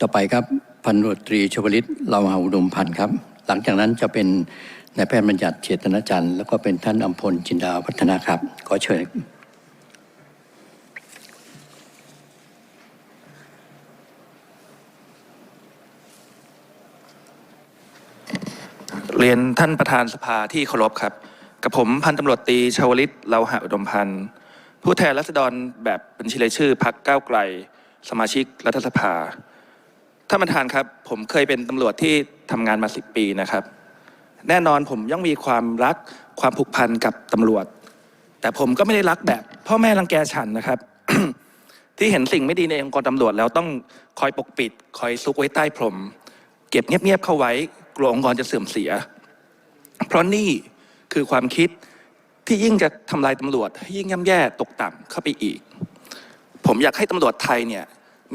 ต่อไปครับพันตำรวจตรีชวลิตเราหาอุดมพันธ์ครับ หลังจากนั้นจะเป็นนายแพทย์บัญญัติเจตนาจันทร์แล้วก็เป็นท่านอัมพลจินดาวัฒนะครับขอเชิญเรียนท่านประธานสภาที่เคารพครับ กับผมพันตำรวจตรีชาวลิตเลาหะอุดมพันธ์ผู้แทนรัษฎรแบบบัญชีรายชื่อพักก้าวไกล สมาชิกรัฐสภา ท่านประธานครับ ผมเคยเป็นตำรวจที่ทำงานมาสิบปีนะครับ แน่นอนผมย่อมมีความรักความผูกพันกับตำรวจ แต่ผมก็ไม่ได้รักแบบ พ่อแม่รังแกฉันนะครับ ที่เห็นสิ่งไม่ดีในองค์กรตำรวจแล้วต้องคอยปกปิด คอยซุกไว้ใต้พรมเก็บเงียบๆเข้าไว้กลัวองค์กรจะเสื่อมเสีย เพราะนี่คือความคิดที่ยิ่งจะทำลายตำรวจยิ่งย่ำแย่ตกต่ำเข้าไปอีก ผมอยากให้ตำรวจไทยเนี่ย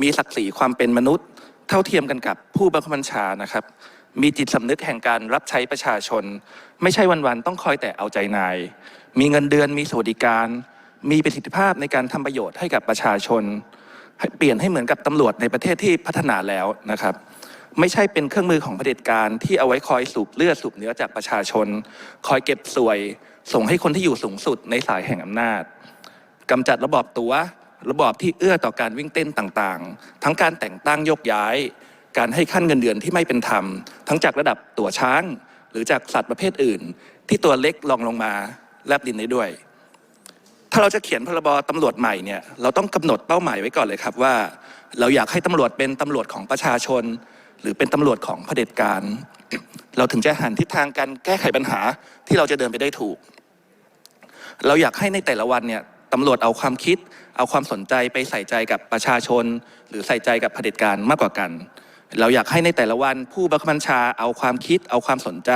มีศักดิ์ศรีความเป็นมนุษย์ เท่าเทียมกันกับผู้บังคับบัญชานะครับ มีจิตสำนึกแห่งการรับใช้ประชาชน ไม่ใช่วันๆต้องคอยแต่เอาใจนาย มีเงินเดือนมีสวัสดิการ มีประสิทธิภาพในการทำประโยชน์ให้กับประชาชน เปลี่ยนให้เหมือนกับตำรวจในประเทศที่พัฒนาแล้วนะครับ ไม่ใช่เป็นเครื่องมือของเผด็จการที่เอาไว้คอยสูบเลือดสูบเนื้อจากประชาชน คอยเก็บสวย ส่งให้คนที่อยู่สูงสุดในสายแห่งอำนาจกำจัดระบอบตัว ระบอบที่เอื้อต่อการวิ่งเต้นต่างๆ ทั้งการแต่งตั้งยกย้าย การให้ขั้นเงินเดือนที่ไม่เป็นธรรม ทั้งจากระดับตัวช้าง หรือจากสัตว์ประเภทอื่น ที่ตัวเล็กลองลงมาแลบดินได้ด้วย ถ้าเราจะเขียนพรบตำรวจใหม่เนี่ยเราต้องกำหนดเป้าหมายไว้ก่อนเลยครับว่า เราอยากให้ตำรวจเป็นตำรวจของประชาชน หรือเป็นตำรวจของเผด็จการ เราถึงจะหันทิศทางการแก้ไขปัญหาที่เราจะเดินไปได้ถูก เราอยากให้ในแต่ละวันเนี่ยตำรวจเอาความคิด เอาความสนใจไปใส่ใจกับประชาชน หรือใส่ใจกับเผด็จการมากกว่ากัน เราอยากให้ในแต่ละวันผู้บังคับบัญชาเอาความคิด เอาความสนใจ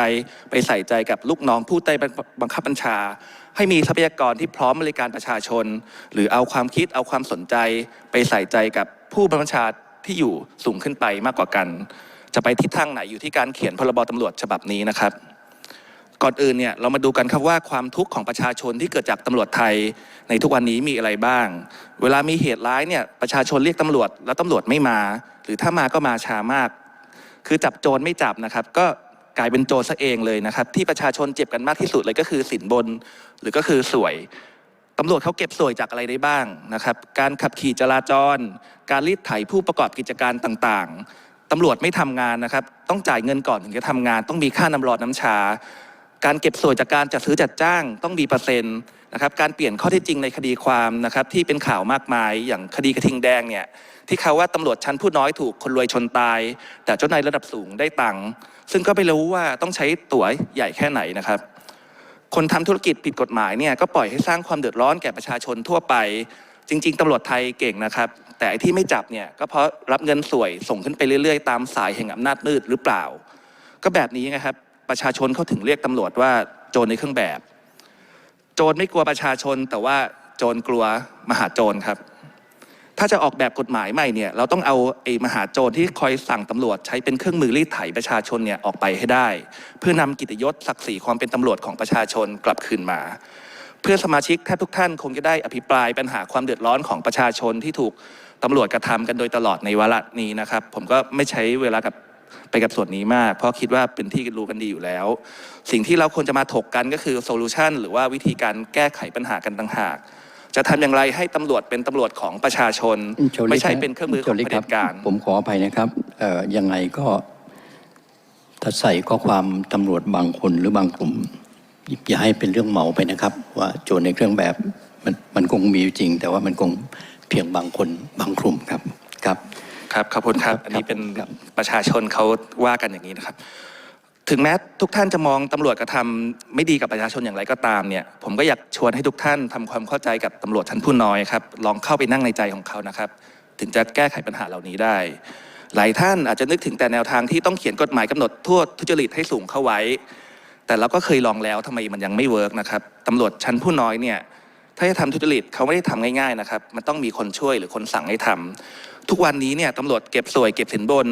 ไปใส่ใจกับลูกน้องผู้ใต้บังคับบัญชา ให้มีทรัพยากรที่พร้อมบริการประชาชน หรือเอาความคิดเอาความสนใจ ไปใส่ใจกับผู้บังคับบัญชาที่อยู่สูงขึ้นไปมากกว่ากัน จะไปทิศทางไหนอยู่ที่การเขียนพรบตำรวจฉบับนี้นะครับ ก่อนอื่นเนี่ยเรามาดูกันครับว่าความทุกข์ของประชาชนที่เกิดจากตำรวจไทยในทุกวันนี้มีอะไรบ้าง เวลามีเหตุร้ายเนี่ยประชาชนเรียกตำรวจแล้วตำรวจไม่มา หรือถ้ามาก็มาช้ามาก คือจับโจรไม่จับนะครับ ก็กลายเป็นโจรซะเองเลยนะครับ ที่ประชาชนเจ็บกันมากที่สุดเลยก็คือสินบน หรือก็คือสวยตำรวจเขาเก็บสวยจากอะไรได้บ้างนะครับ การขับขี่จราจร การรีดไถผู้ประกอบกิจการต่างๆตำรวจไม่ทำงานนะครับ ต้องจ่ายเงินก่อนถึงจะทำงาน ต้องมีค่าน้ำร้อนน้ำชา การเก็บสวยจากการจัดซื้อจัดจ้างต้องมีเปอร์เซ็นต์นะครับการเปลี่ยนข้อเท็จจริงในคดีความนะครับที่เป็นข่าวมากมายอย่างคดีกระทิงแดงเนี่ยที่เขาว่าตำรวจชั้นผู้น้อยถูกคนรวยชนตาย แต่เจ้านายระดับสูงได้ตังค์ซึ่งก็ไม่รู้ว่าต้องใช้ตั๋วใหญ่แค่ไหนนะครับ คนทำธุรกิจผิดกฎหมายเนี่ยก็ปล่อยให้สร้างความเดือดร้อนแก่ประชาชนทั่วไป จริง ๆตำรวจไทยเก่งนะครับ แต่ที่ไม่จับเนี่ยก็เพราะรับเงินสวยส่งขึ้นไปเรื่อยๆ ตามสายแห่งอำนาจมืดหรือเปล่า ก็แบบนี้นะครับ ประชาชนเขาถึงเรียกตำรวจว่าโจรในเครื่องแบบ โจรไม่กลัวประชาชน แต่ว่าโจรกลัวมหาโจรครับ ถ้าจะออกแบบกฎหมายใหม่เนี่ยเราต้องเอาไอ้มหาโจรที่คอยสั่งตำรวจใช้เป็นเครื่องมือรีดไถประชาชนเนี่ยออกไปให้ได้ เพื่อนำกิตยศศักดิ์ศรีความเป็นตำรวจของประชาชนกลับคืนมา เพื่อสมาชิกแทบทุกท่านคงจะได้อภิปรายปัญหาความเดือดร้อนของประชาชนที่ถูกตำรวจกระทำกันโดยตลอดในวาระนี้นะครับ ผมก็ไม่ใช้เวลากับ ไปกับส่วนนี้มาก เพราะคิดว่าเป็นที่รู้กันดีอยู่แล้ว สิ่งที่เราควรจะมาถกกันก็คือโซลูชันหรือว่าวิธีการแก้ไขปัญหากันต่างหาก จะทำอย่างไรให้ตำรวจเป็นตำรวจของประชาชนชวลิตไม่ใช่เป็นเครื่องมือของชวลิตเผด็จการ ผมขออภัยนะครับเอ่อยังไงก็ถ้าใส่ข้อความตำรวจบางคนหรือบางกลุ่มอย่าให้เป็นเรื่องเหมาไปนะครับ ว่าโจรในเครื่องแบบมันมันคงมีอยู่จริง แต่ว่ามันคงเพียงบางคนบางกลุ่มครับครับ ครับขอบคุณครับครับอันนี้เป็นครับประชาชนเขาว่ากันอย่างนี้นะครับ ถึงแม้ทุกท่านจะมองตำรวจกระทำไม่ดีกับประชาชนอย่างไรก็ตามเนี่ย ผมก็อยากชวนให้ทุกท่านทำความเข้าใจกับตำรวจชั้นผู้น้อยครับ ลองเข้าไปนั่งในใจของเขานะครับ ถึงจะแก้ไขปัญหาเหล่านี้ได้ หลายท่านอาจจะนึกถึงแต่แนวทางที่ต้องเขียนกฎหมายกำหนดโทษทุจริตให้สูงเข้าไว้ แต่เราก็เคยลองแล้วทำไมมันยังไม่เวิร์กนะครับตำรวจชั้นผู้น้อยเนี่ยถ้าจะทำทุจริตเขาไม่ได้ทำง่ายๆนะครับ มันต้องมีคนช่วยหรือคนสั่งให้ทำ ทุกวันนี้เนี่ยตำรวจเก็บสวยเก็บสินบน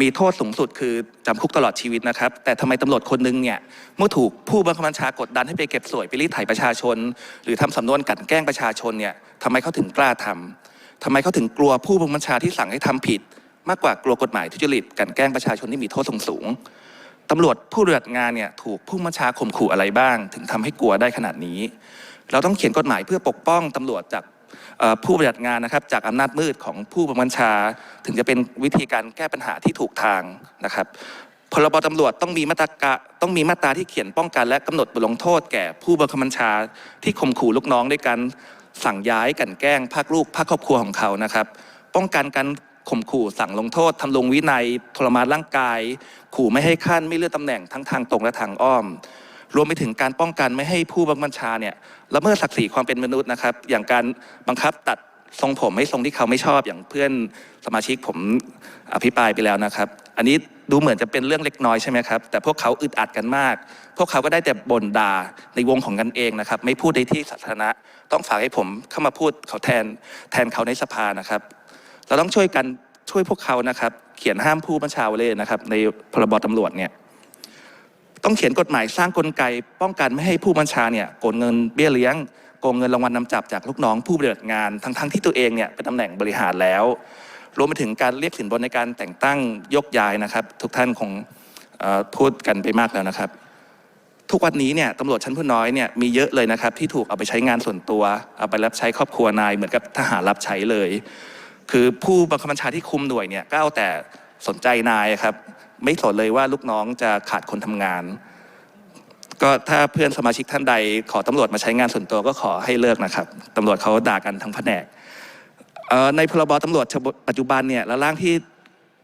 มีโทษสูงสุดคือจำคุกตลอดชีวิตนะครับ แต่ทำไมตำรวจคนหนึงเนี่ยเมื่อถูกผู้บังคับบัญชากดดันให้ไปเก็บสวยไปรีดไถประชาชน หรือทำสำนวนกันแกล้งประชาชนเนี่ยทำไมเขาถึงกล้าทำทำไมเขาถึงกลัวผู้บังคับบัญชาที่สั่งให้ทำผิด มากกว่ากลัวกฎหมายทุจริตกลันแกล้งประชาชนที่มีโทษสูงสูงตำรวจผู้ปฏิบัติงานเนี่ยถูกผู้บัญชาข่มขู่อะไรบ้าง ถึงทำให้กลัวได้ขนาดนี้ เราต้องเขียนกฎหมายเพื่อปกป้องตำรวจจาก ผู้ปฏิบัติงานนะครับจากอำนาจมืดของผู้บัญชา ถึงจะเป็นวิธีการแก้ปัญหาที่ถูกทางนะครับพรบตำรวจต้องมีมาตรากะต้องมีมาตราที่เขียนป้องกัน และกำหนดบทลงโทษแก่ผู้บังคับบัญชา ที่ข่มขู่ลูกน้องด้วยการสั่งย้ายกันแกล้งภาคลูกภาคครอบครัวของเขานะครับ ป้องกันการข่มขู่สั่งลงโทษทำลงวินัยทรมานร่างกาย ขู่ไม่ให้ขั้นไม่เลื่อนตำแหน่งทั้งทางตรงและทางอ้อม รวมไปถึงการป้องกันไม่ให้ผู้บังคับบัญชาเนี่ยละเมิดศักดิ์ศรีความเป็นมนุษย์นะครับ อย่างการบังคับตัดทรงผมให้ทรงที่เขาไม่ชอบอย่างเพื่อนสมาชิกผมอภิปรายไปแล้วนะครับ อันนี้ดูเหมือนจะเป็นเรื่องเล็กน้อยใช่ไหมครับ แต่พวกเขาอึดอัดกันมาก พวกเขาก็ได้แต่บ่นด่าในวงของกันเองนะครับ ไม่พูดในที่สาธารณะ ต้องฝากให้ผมเข้ามาพูดเขาแทนแทนเขาในสภานะครับ เราต้องช่วยกันช่วยพวกเขานะครับ เขียนห้ามผู้บัญชาไว้เลยนะครับ ในพรบตำรวจเนี่ย ต้องเขียนกฎหมายสร้างกลไก ป้องกันไม่ให้ผู้บัญชาเนี่ยโกงเงินเบี้ยเลี้ยงโกงเงินรางวัลนำจับจากลูกน้องผู้ปฏิบัติงานทั้งๆที่ตัวเองเนี่ยเป็นตำแหน่งบริหารแล้ว รวมไปถึงการเรียกสินบนในการแต่งตั้งยกย้ายนะครับ ทุกท่านคงพูดกันไปมากแล้วนะครับ ทุกวันนี้เนี่ยตำรวจชั้นผู้น้อยเนี่ยมีเยอะเลยนะครับ ที่ถูกเอาไปใช้งานส่วนตัวเอาไปรับใช้ครอบครัวนายเหมือนกับทหารรับใช้เลย คือผู้บังคับบัญชาที่คุมหน่วยเนี่ยก็เอาแต่สนใจนายครับ ไม่สนเลยว่าลูกน้องจะขาดคนทำงาน ก็ถ้าเพื่อนสมาชิกท่านใด ขอตำรวจมาใช้งานส่วนตัวก็ขอให้เลิกนะครับตำรวจเขาด่ากันทั้งแผนกในพรบตำรวจปัจจุบันเนี่ยและร่างที่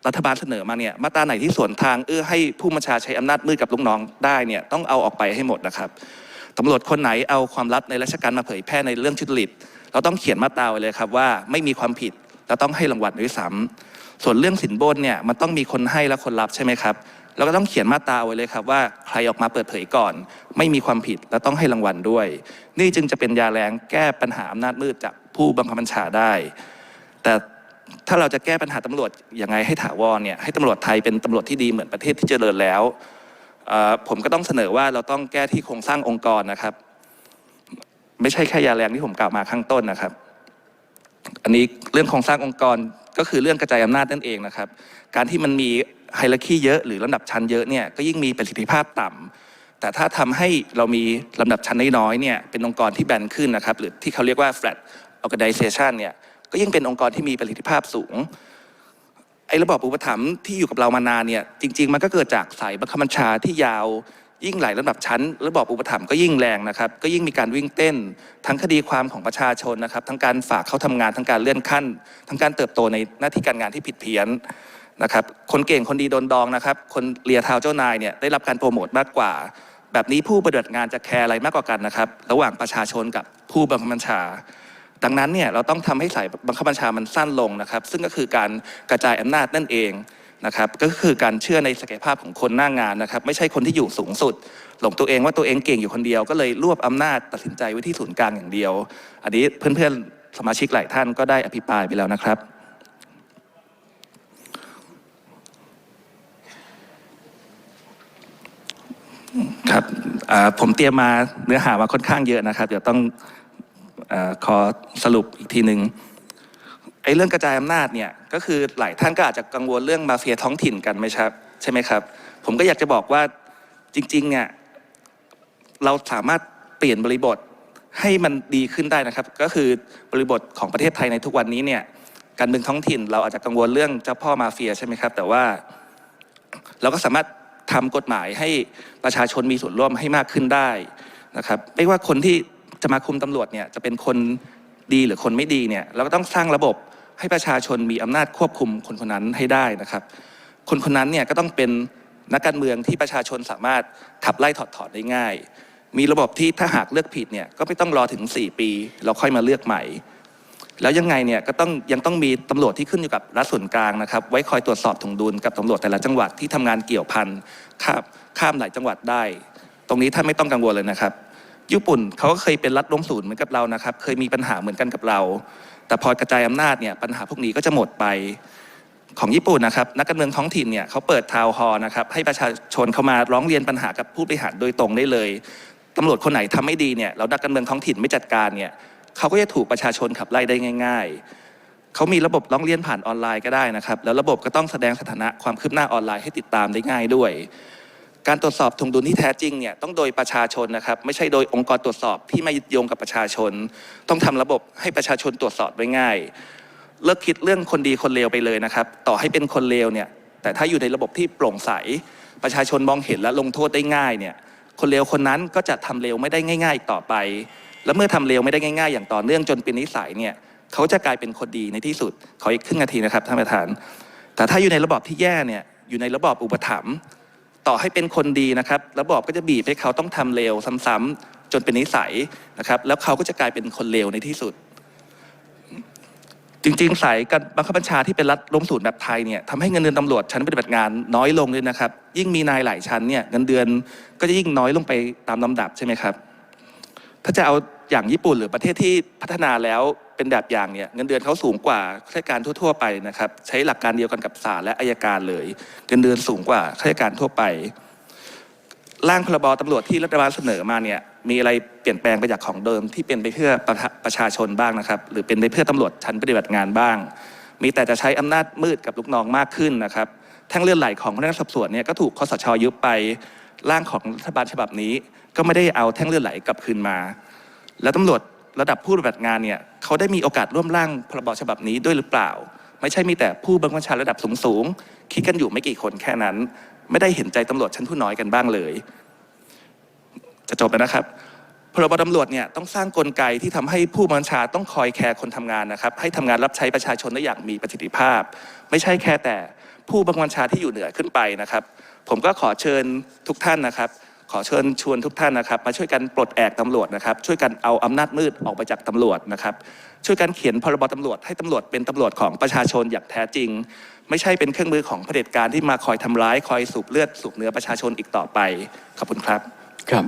รัฐบาลเสนอมาเนี่ยมาตราไหนที่สวนทางเอื้อให้ผู้บัญชาใช้อำนาจมืดกับลูกน้องได้เนี่ยต้องเอาออกไปให้หมดนะครับตำรวจคนไหนเอาความลับในราชการมาเผยแพร่ในเรื่องชุจริตเราต้องเขียนมาตราไว้เลยครับว่าไม่มีความผิด แล้วต้องให้รางวัลด้วยซ้ำ ส่วนเรื่องสินบนเนี่ยมันต้องมีคนให้และคนรับใช่ไหมครับเราก็ต้องเขียนมาตราไว้เลยครับว่าใครออกมาเปิดเผยก่อน ไม่มีความผิดและต้องให้รางวัลด้วย นี่จึงจะเป็นยาแรงแก้ปัญหาอำนาจมืดจากผู้บังคับบัญชาได้ แต่ถ้าเราจะแก้ปัญหาตำรวจยังไงให้ถาวรเนี่ยให้ตำรวจไทยเป็นตำรวจที่ดีเหมือนประเทศที่เจริญแล้วผมก็ต้องเสนอว่าเราต้องแก้ที่โครงสร้างองค์กรนะครับ ไม่ใช่แค่ยาแรงที่ผมกล่าวมาข้างต้นนะครับ อันนี้เรื่องโครงสร้างองค์กร ก็คือเรื่องกระจายอำนาจนั่นเองนะครับ การที่มันมีไฮรักีเยอะหรือลำดับชั้นเยอะเนี่ยก็ยิ่งมีประสิทธิภาพต่ำแต่ถ้าทำให้เรามีลำดับชั้นน้อยๆเนี่ยเป็นองค์กรที่แบนขึ้นนะครับหรือที่เขาเรียกว่า flat organization เนี่ยก็ยิ่งเป็นองค์กรที่มีประสิทธิภาพสูงไอ้ระบอบอุปถัมภ์ที่อยู่กับเรามานานเนี่ยจริง ๆ มันก็เกิดจากสายบังคับบัญชาที่ยาว ยิ่งหลายลำดับชั้นระบอบอุปถัมภ์ก็ยิ่งแรงนะครับ ก็ยิ่งมีการวิ่งเต้น ทั้งคดีความของประชาชนนะครับ ทั้งการฝากเขาทำงานทั้งการเลื่อนขั้น ทั้งการเติบโตในหน้าที่การงานที่ผิดเพี้ยนนะครับ คนเก่งคนดีโดนดองนะครับ คนเลียเท้าเจ้านายเนี่ยได้รับการโปรโมทมากกว่า แบบนี้ผู้ปฏิบัติงานจะแคร์อะไรมากกว่ากันนะครับ ระหว่างประชาชนกับผู้บังคับบัญชาดังนั้นเนี่ยเราต้องทำให้สายบังคับบัญชามันสั้นลงนะครับ ซึ่งก็คือการกระจายอำนาจนั่นเอง นะครับก็คือการเชื่อในศักยภาพของคนหน้างานนะครับไม่ใช่คนที่อยู่สูงสุด หลงตัวเองว่าตัวเองเก่งอยู่คนเดียว ก็เลยรวบอำนาจตัดสินใจไว้ที่ศูนย์กลางอย่างเดียว อันนี้เพื่อนๆสมาชิกหลายท่านก็ได้อภิปรายไปแล้วนะครับ ครับผมเตรียมมาเนื้อหามาค่อนข้างเยอะนะครับ เดี๋ยวต้องอขอสรุปอีกทีหนึ่ง ไอ้เรื่องกระจายอำนาจเนี่ยก็คือหลายท่านก็อาจจะกังวลเรื่องมาเฟียท้องถิ่นกันไหมครับใช่ไหมครับ ผมก็อยากจะบอกว่าจริงๆเนี่ยเราสามารถเปลี่ยนบริบทให้มันดีขึ้นได้นะครับ ก็คือบริบทของประเทศไทยในทุกวันนี้เนี่ยการเมืองท้องถิ่น เราอาจจะกังวลเรื่องเจ้าพ่อมาเฟียใช่ไหมครับ แต่ว่าเราก็สามารถทำกฎหมายให้ประชาชนมีส่วนร่วมให้มากขึ้นได้นะครับ ไม่ว่าคนที่จะมาคุมตำรวจเนี่ยจะเป็นคนดีหรือคนไม่ดีเนี่ยเราก็ต้องสร้างระบบ ให้ประชาชนมีอำนาจควบคุมคนคนนั้นให้ได้นะครับ คนคนนั้นเนี่ยก็ต้องเป็นนักการเมืองที่ประชาชนสามารถขับไล่ถอดถอนได้ง่าย มีระบบที่ถ้าหากเลือกผิดเนี่ยก็ไม่ต้องรอถึง 4 ปี เราค่อยมาเลือกใหม่ แล้วยังไงเนี่ยก็ต้องยังต้องมีตำรวจที่ขึ้นอยู่กับรัฐส่วนกลางนะครับ ไว้คอยตรวจสอบถงดุลกับตำรวจแต่ละจังหวัดที่ทำงานเกี่ยวพันข้ามข้ามหลายจังหวัดได้ ตรงนี้ท่านไม่ต้องกังวลเลยนะครับ ญี่ปุ่นเขาก็เคยเป็นรัฐล้มศูนย์เหมือนกับเรานะครับ เคยมีปัญหาเหมือนกันกับเรา แต่พอกระจายอำนาจเนี่ยปัญหาพวกนี้ก็จะหมดไปของญี่ปุ่นนะครับนักการเมืองท้องถิ่นเนี่ยเขาเปิดทาวน์ฮอลนะครับให้ประชาชนเข้ามาร้องเรียนปัญหากับผู้บริหารโดยตรงได้เลยตำรวจคนไหนทำไม่ดีเนี่ยแล้วนักการเมืองท้องถิ่นไม่จัดการเนี่ยเขาก็จะถูกประชาชนขับไล่ได้ง่าย ๆเขามีระบบร้องเรียนผ่านออนไลน์ก็ได้นะครับ แล้วระบบก็ต้องแสดงสถานะความคืบหน้าออนไลน์ให้ติดตามได้ง่ายด้วย การตรวจสอบถงดุลที่แท้จริงเนี่ยต้องโดยประชาชนนะครับ ไม่ใช่โดยองค์กรตรวจสอบที่ไม่ยึดโยงกับประชาชน ต้องทำระบบให้ประชาชนตรวจสอบได้ง่าย เลิกคิดเรื่องคนดีคนเลวไปเลยนะครับ ต่อให้เป็นคนเลวเนี่ยแต่ถ้าอยู่ในระบบที่โปร่งใส ประชาชนมองเห็นและลงโทษได้ง่ายเนี่ยคนเลวคนนั้นก็จะทำเลวไม่ได้ง่าย ๆ อีกต่อไป แล้วเมื่อทำเลวไม่ได้ง่าย ๆ อย่างต่อเนื่องจนเป็นนิสัยเนี่ยเขาจะกลายเป็นคนดีในที่สุดขออีกครึ่งนาทีนะครับท่านประธาน แต่ถ้าอยู่ในระบบที่แย่เนี่ยอยู่ในระบบอุปถัมภ์ ต่อให้เป็นคนดีนะครับระบอบก็จะบีบให้เขาต้องทำเลวซ้ำๆจนเป็นนิสัยนะครับ แล้วเขาก็จะกลายเป็นคนเลวในที่สุด จริงๆ สายการบังคับบัญชาที่เป็นรัฐล้มศูนย์แบบไทยเนี่ยทำให้เงินเดือนตำรวจชั้นปฏิบัติงานน้อยลงด้วยนะครับ ยิ่งมีนายหลายชั้นเนี่ยเงินเดือนก็จะยิ่งน้อยลงไปตามลำดับใช่ไหมครับ ถ้าจะเอา อย่างญี่ปุ่นหรือประเทศที่พัฒนาแล้วเป็นแบบอย่างเนี่ยเงินเดือนเขาสูงกว่าข้าราชการทั่ว ๆ ไปนะครับ ใช้หลักการเดียวกันกับศาลและอายการเลย เงินเดือนสูงกว่าข้าราชการทั่วไป ร่างพรบตำรวจที่รัฐบาลเสนอมาเนี่ยมีอะไรเปลี่ยนแปลงไปจากของเดิมที่เป็นไปเพื่อประประชาชนบ้างนะครับ หรือเป็นไปเพื่อตำรวจชั้นปฏิบัติงานบ้าง มีแต่จะใช้อำนาจมืดกับลูกน้องมากขึ้นนะครับแท่งเลื่อนไหลของพนักงานสอบสวนเนี่ยก็ถูกคอสชยึดไปร่างของรัฐบาลฉบับนี้ ก็ไม่ได้เอาแท่งเลื่อนไหลกลับคืนมา แล้วตำรวจระดับผู้ปฏิบัติงานเนี่ยเขาได้มีโอกาสร่วมร่างพรบฉบับนี้ด้วยหรือเปล่า ไม่ใช่มีแต่ผู้บังคับชาระดับสูงๆคิดกันอยู่ไม่กี่คนแค่นั้น ไม่ได้เห็นใจตำรวจชั้นผู้น้อยกันบ้างเลย จะจบแล้วนะครับพรบตำรวจเนี่ยต้องสร้างกลไกที่ทำให้ผู้บัญชาต้องคอยแคร์คนทำงานนะครับ ให้ทำงานรับใช้ประชาชนได้อย่างมีประสิทธิภาพ ไม่ใช่แค่แต่ผู้บังคับชาที่อยู่เหนือขึ้นไปนะครับ ผมก็ขอเชิญทุกท่านนะครับ ขอเชิญชวนทุกท่านนะครับ มาช่วยกันปลดแอกตำรวจนะครับ ช่วยกันเอาอำนาจมืดออกไปจากตำรวจนะครับ ช่วยกันเขียนพรบตำรวจให้ตำรวจเป็นตำรวจของประชาชนอย่างแท้จริง ไม่ใช่เป็นเครื่องมือของเผด็จการที่มาคอยทำร้ายคอยสูบเลือดสูบเนื้อประชาชนอีกต่อไปขอบคุณครับครับ